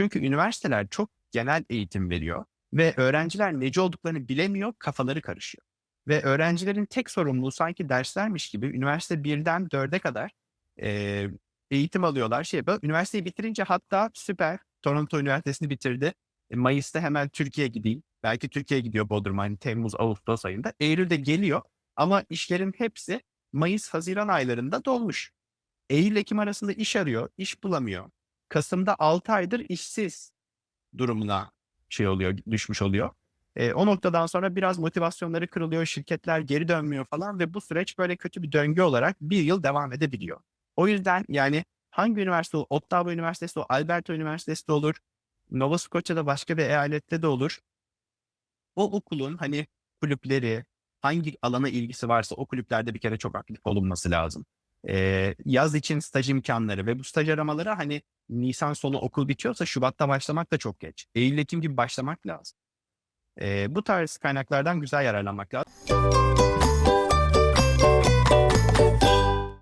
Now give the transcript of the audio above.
Çünkü üniversiteler çok genel eğitim veriyor ve öğrenciler neci olduklarını bilemiyor, kafaları karışıyor. Ve öğrencilerin tek sorumluluğu sanki derslermiş gibi üniversite 1'den 4'e kadar eee, eğitim alıyorlar. Şey yapıyor. Üniversiteyi bitirince hatta süper Toronto Üniversitesi'ni bitirdi. E, Mayıs'ta hemen Türkiye'ye gideyim. Belki Türkiye'ye gidiyor Bodrum'a hani Temmuz, Ağustos ayında. Eylül'de geliyor ama işlerin hepsi Mayıs, Haziran aylarında dolmuş. Eylül, Ekim arasında iş arıyor, iş bulamıyor. Kasım'da 6 aydır işsiz durumuna şey oluyor, düşmüş oluyor. E, o noktadan sonra biraz motivasyonları kırılıyor, şirketler geri dönmüyor falan ve bu süreç böyle kötü bir döngü olarak bir yıl devam edebiliyor. O yüzden yani hangi üniversite olur, Ottawa Üniversitesi olur, Alberta Üniversitesi de olur, Nova Scotia'da başka bir eyalette de olur. O okulun hani kulüpleri, hangi alana ilgisi varsa o kulüplerde bir kere çok aktif olunması lazım. Eee, yaz için staj imkanları ve bu staj aramaları hani nisan sonu okul bitiyorsa Şubat'ta başlamak da çok geç. Eylül, Ekim gibi başlamak lazım. Eee, bu tarz kaynaklardan güzel yararlanmak lazım.